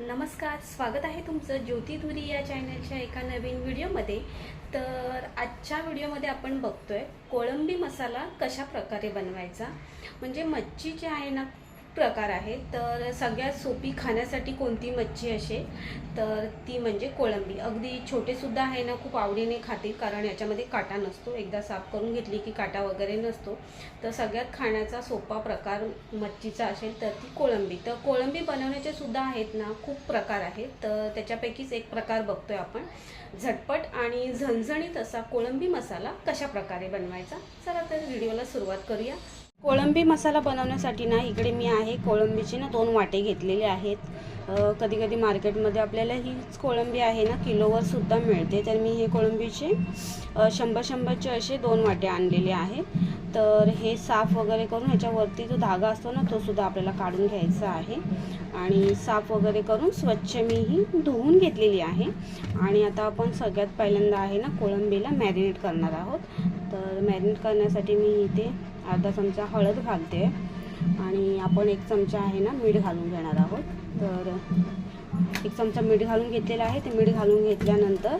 नमस्कार स्वागत आहे तुमचं ज्योती धुरी या चॅनलच्या एका नवीन व्हिडिओमध्ये. तर आजच्या व्हिडिओमध्ये आपण बघतोय कोळंबी मसाला कशा प्रकारे बनवायचा? म्हणजे मच्छी जी आहे ना प्रकार आहेत तर सगळ्यात सोपी खाण्यासाठी कोणती मच्छी असेल? तर ती म्हणजे कोळंबी. अगदी छोटेसुद्धा आहे ना खूप आवडीने खातील कारण याच्यामध्ये काटा नसतो. एकदा साफ करून घेतली की काटा वगैरे नसतो. तर सगळ्यात खाण्याचा सोपा प्रकार मच्छीचा असेल तर ती कोळंबी. तर कोळंबी बनवण्याचे सुद्धा आहेत ना खूप प्रकार आहेत. तर त्याच्यापैकीच एक प्रकार बघतोय आपण. झटपट आणि झणझणीत असा कोळंबी मसाला कशा प्रकारे बनवायचा? चला तर व्हिडिओला सुरुवात करूया. कोळंबी मसाला बनवण्यासाठी ना इकडे मी आहे कोळंबीचे ना दोन वाटे घेतलेले आहेत. कधी कधी मार्केटमध्ये आपल्याला हीच कोळंबी आहे ना किलोवर सुद्धा मिळते. तर मी हे कोळंबीचे शंभर शंभरचे असे दोन वाटे आणलेले आहेत तर हे साफ वगैरे करून ह्याच्यावरती जो धागा असतो ना तो सुद्धा आपल्याला काढून घ्यायचा आहे. आणि साफ वगैरे करून स्वच्छ मी ही धुवून घेतलेली आहे. आणि आता आपण सगळ्यात पहिल्यांदा आहे ना कोळंबीला मॅरिनेट करणार आहोत. तर मॅरिनेट करण्यासाठी मी इथे अर्धा चमचा हळद घालते. आणि आपण एक चमचा आहे ना मीठ घालून घेणार आहोत. तर एक चमचा मीठ घालून घेतलेलं आहे. ते मीठ घालून घेतल्यानंतर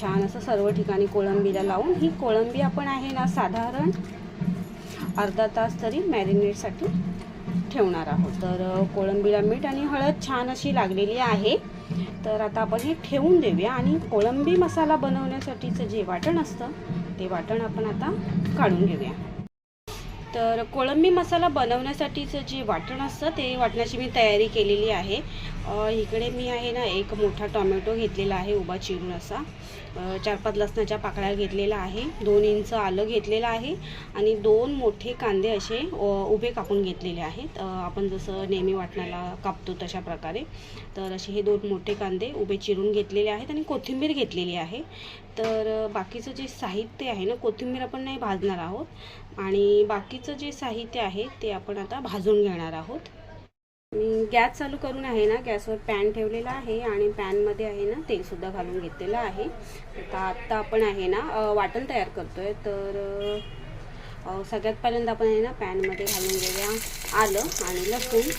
छान असं सर्व ठिकाणी कोळंबीला लावून ही कोळंबी आपण आहे ना साधारण अर्धा तास तरी मॅरिनेटसाठी ठेवणार आहोत. तर कोळंबीला मीठ आणि हळद छान अशी लागलेली आहे. तर आता आपण हे ठेवून देऊया. आणि कोळंबी मसाला बनवण्यासाठीचं जे वाटण असतं ते वाटण आपण आता काढून घेऊया. तर कोळंबी मसाला बनवण्यासाठीचं जे वाटण असतं ते वाटणाची मी तयारी केलेली आहे. इकडे मी आहे ना एक मोठा टोमॅटो घेतलेला आहे उभा चिरून असा. चार पाच लसणाच्या पाकळ्या घेतलेला आहे दोन इंच आलं घेतलेलं आहे आणि दोन मोठे कांदे असे उभे कापून घेतलेले आहेत. आपण जसं नेहमी वाटणाला कापतो तशा प्रकारे. तर असे हे दोन मोठे कांदे उभे चिरून घेतलेले आहेत आणि कोथिंबीर घेतलेली आहे. तर बाकीचं जे साहित्य आहे ना कोथिंबीर आपण नाही भाजणार आहोत. आणि बाकीचं जे साहित्य आहे ते आपण आता भाजून घेणार आहोत. मी गॅस चालू करून आहे ना गॅसवर पॅन ठेवलेला आहे आणि पॅनमध्ये आहे ना तेलसुद्धा घालून घेतलेलं आहे. आता आत्ता आपण आहे ना वाटण तयार करतोय. तर सगळ्यात पहिल्यांदा आपण आहे ना पॅनमध्ये घालून घेऊया आलं आणि लसूण.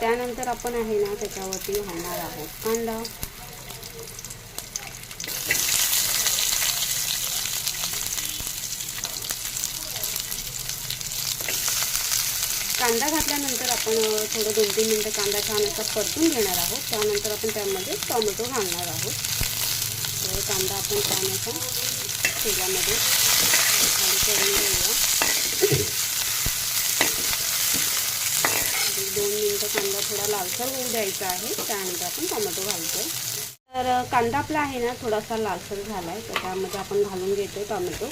त्यानंतर आपण आहे ना त्याच्यावरती घालणार आहोत कांदा. कांदा घातल्यानंतर आपण थोडं दोन तीन मिनटं कांदा छान असा परतून घेणार आहोत. त्यानंतर आपण त्यामध्ये टोमॅटो घालणार आहोत. तर कांदा आपण छान असा तेलामध्ये खाली करून घेऊया. दोन मिनटं कांदा थोडा लालसर होऊ द्यायचा आहे. त्यानंतर आपण टोमॅटो घालतो तर कांदा आपला आहे ना थोडासा लालसर झाला आहे तर त्यामध्ये आपण घालून घेतो टोमॅटो.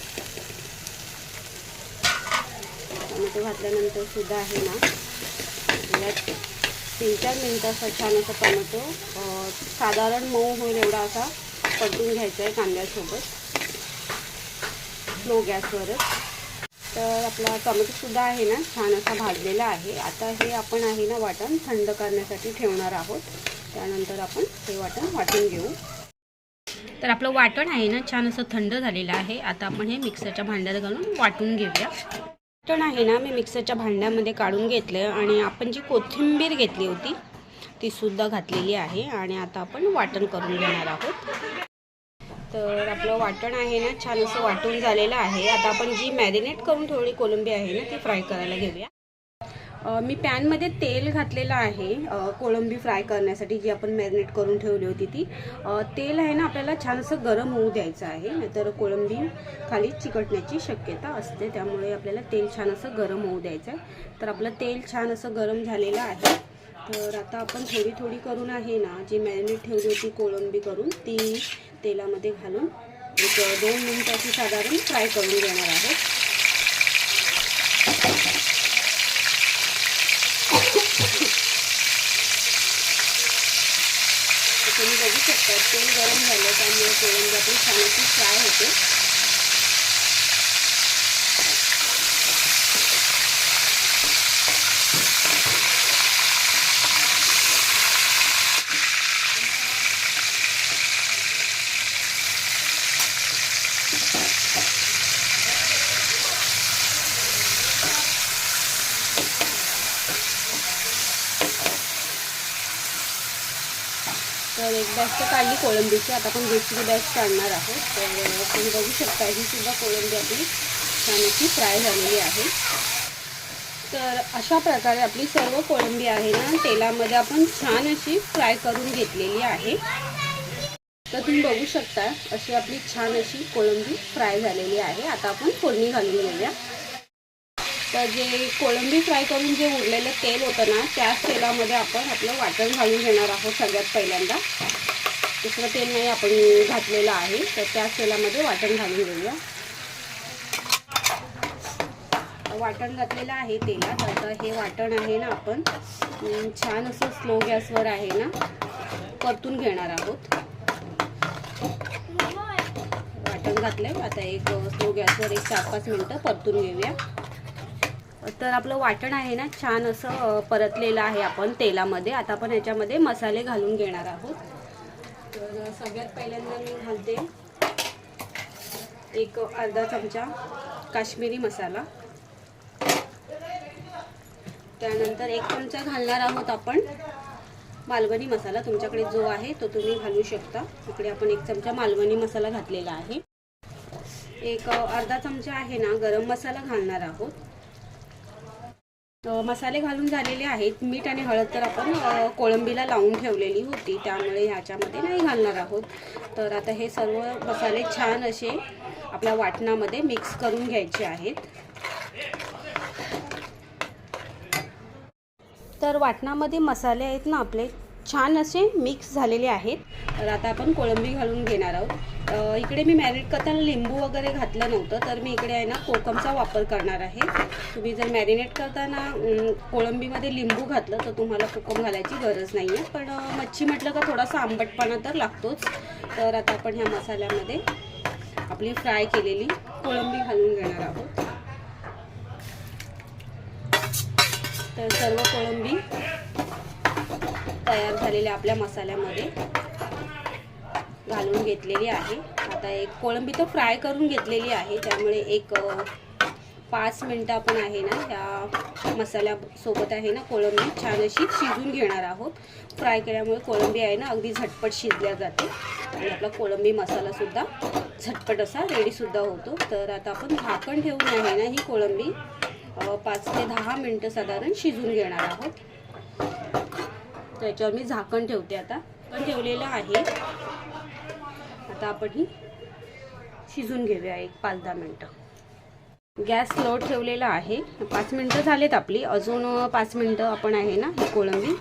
टोमॅटो घातल्यानंतर सुद्धा आहे ना यात तीन चार मिनटाचा छान असा टोमॅटो साधारण मऊ होईल एवढा असा परतून घ्यायचा आहे कांद्यासोबत. स्लो गॅसवरच तर आपला टोमॅटोसुद्धा आहे ना छान असा भाजलेला आहे. आता हे आपण आहे ना वाटण थंड करण्यासाठी ठेवणार आहोत. त्यानंतर आपण हे वाटण वाटून घेऊ. तर आपलं वाटण आहे ना छान असं थंड झालेलं आहे. आता आपण हे मिक्सरच्या भांड्यात घालून वाटून घेऊया. वाटण आहे ना मी मिक्सरच्या भांड्यामध्ये काढून घेतलं आणि आपण जी कोथिंबीर घेतली होती ती सुद्धा घातलेली आहे आणि आता आपण वाटण करून घेणार आहोत. तर आपलं वाटण आहे ना छान असं वाटून झालेलं आहे. आता आपण जी मॅरिनेट करून ठेवली कोलंबी आहे ना ती फ्राय करायला घेऊया. मी पॅनमध्ये तेल घातलेलं आहे कोळंबी फ्राय करण्यासाठी जी आपण मॅरिनेट करून ठेवली होती ती. तेल आहे ना आपल्याला छान असं गरम होऊ द्यायचं आहे नाहीतर कोळंबी खाली चिकटण्याची शक्यता असते त्यामुळे आपल्याला तेल छान असं गरम होऊ द्यायचं आहे तर आपलं तेल छान असं गरम झालेलं आहे. तर आता आपण थोडी थोडी करून आहे ना जी मॅरिनेट ठेवली होती कोळंबी करून ती तेलामध्ये घालून एक दोन मिनिटाची साधारण फ्राय करून घेणार आहोत तर तुम्ही तर तेल गरम झालं त्यामुळे कोळंबी आपली छान अशी फ्राय होते. तर एक बॅच तर काढली कोळंबीची. आता आपण दुसरी बॅच काढणार आहोत. तर तुम्ही बघू शकता ही सुद्धा कोळंबी आपली छान अशी फ्राय झालेली आहे. तर अशा प्रकारे आपली सर्व कोळंबी आहे ना तेलामध्ये आपण छान अशी फ्राय करून घेतलेली आहे. तर तुम्ही बघू शकता अशी आपली छान अशी कोळंबी फ्राय झालेली आहे. आता आपण फोडणी घालून घेऊया. तर जे कोळंबी फ्राय करून जे उरलेलं तेल होतं ना त्याच तेलामध्ये आपण आपलं वाटण घालून घेणार आहोत सगळ्यात पहिल्यांदा. दुसरं तेल नाही आपण घातलेलं आहे तर त्याच तेलामध्ये वाटण घालून घेऊया. वाटण घातलेलं आहे तेलात. आता हे वाटण आहे ना आपण छान असं स्लो गॅसवर आहे ना परतून घेणार आहोत. वाटण घातलं आता एक स्लो गॅसवर एक चार पाच मिनटं परतून घेऊया. तर आपलं वाटण आहे ना छान असं परतलेलं आहे आपण तेलामध्ये. आता आपण याच्यामध्ये मसाले घालून घेणार आहोत. तर सगळ्यात पहिल्यांदा मी घालते एक अर्धा चमचा काश्मीरी मसाला. त्यानंतर एक चमचा घालणार आहोत आपण मालवणी मसाला. तुमच्याकडे जो आहे तो तुम्ही घालू शकता. इकडे आपण एक चमचा मालवणी मसाला घातलेला आहे. एक अर्धा चमचा आहे ना गरम मसाला घालणार आहोत. मसाले घालून झालेले आहेत. मीठ आणि हळद तर आपण कोळंबीला लावून ठेवलेली होती. त्यामुळे ह्याच्यामध्ये नाही घालणार आहोत. तर आता हे सर्व मसाले छान असे आपल्या वाटणामध्ये मिक्स करून घ्यायचे आहेत. तर वाटणामध्ये मसाले आहेत ना आपले छान असे मिक्स झालेले आहेत. तर आता आपण कोळंबी घालून घेणार आहोत. इकडे मी मॅरिनेट करताना लिंबू वगैरे घातलं नव्हतं तर मी इकडे आहे ना कोकमचा वापर करणार आहे. तुम्ही जर मॅरिनेट करताना कोळंबीमध्ये लिंबू घातलं तर तुम्हाला कोकम घालायची गरज नाही आहे पण मच्छी म्हटलं का थोडासा आंबटपणा तर लागतोच. तर आता आपण ह्या मसाल्यामध्ये आपली फ्राय केलेली कोळंबी घालून घेणार आहोत. तर सर्व कोळंबी तयार झालेल्या आपल्या मसाल्यामध्ये. घालून घेतलेली आहे. आता एक कोळंबी तर फ्राय करून घेतलेली आहे. त्यामुळे एक पाच मिनटं आपण आहे ना ह्या मसाल्यासोबत आहे ना कोळंबी छान अशी शिजून घेणार आहोत. फ्राय केल्यामुळे कोळंबी आहे ना अगदी झटपट शिजल्या जाते. आणि आपला कोळंबी मसालासुद्धा झटपट असा रेडीसुद्धा होतो. तर आता आपण झाकण ठेवून आहे ना ही कोळंबी पाच ते दहा मिनटं साधारण शिजून घेणार आहोत. त्याच्यावर मी झाकण ठेवते आता. पण ठेवलेलं आहे. आता आपण ही शिजून घेऊया एक पाच दहा मिनटं. गॅस लो ठेवलेला आहे. पाच मिनटं झालेत आपली. अजून पाच मिनटं आपण आहे ना ही कोळंबी.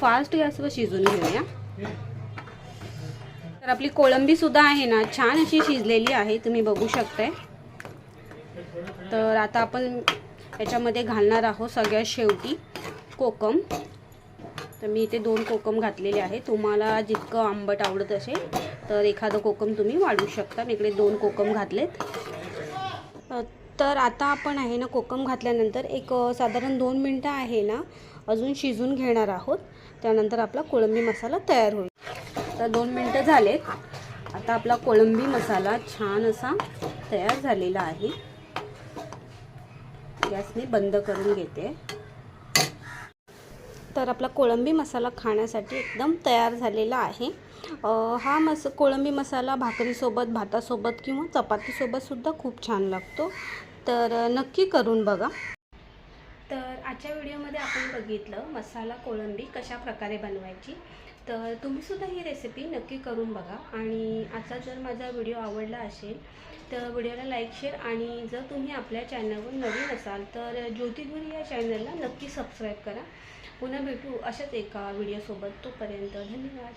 फास्ट गॅसवर शिजून घेऊया. तर आपली कोळंबी सुद्धा आहे ना छान अशी शिजलेली आहे. तुम्ही बघू शकताय. तर आता आपण याच्यामध्ये घालणार आहोत सगळ्यात शेवटी कोकम. तर मी इथे दोन कोकम घातलेले आहे तुम्हाला जितकं आंबट आवडत असेल तर एखादं कोकम तुम्ही वाढवू शकता. मी इकडे दोन कोकम घातलेत. तर आता आपण आहे ना कोकम घातल्यानंतर एक साधारण दोन मिनटं आहे ना अजून शिजून घेणार आहोत. त्यानंतर आपला कोळंबी मसाला तयार होईल. तर दोन मिनटं झालेत. आता आपला कोळंबी मसाला छान असा तयार झालेला आहे. गॅस मी बंद करून घेते. तर आपला कोळंबी मसाला खाण्यासाठी एकदम तयार झालेला आहे. हा मस कोळंबी मसाला भाकरीसोबत भातासोबत किंवा चपातीसोबतसुद्धा खूप छान लागतो. तर नक्की करून बघा. तर आजच्या व्हिडिओमध्ये आपण बघितलं मसाला कोळंबी कशा प्रकारे बनवायची. तर तुम्हीसुद्धा ही रेसिपी नक्की करून बघा. आणि आजचा जर माझा व्हिडिओ आवडला असेल तर व्हिडिओला लाईक शेअर आणि जर तुम्ही आपल्या चॅनलवर नवीन असाल तर ज्योतिधुरी या चॅनलला नक्की सबस्क्राईब करा. पुन्हा भेटू अशाच एका व्हिडिओसोबत तोपर्यंत धन्यवाद.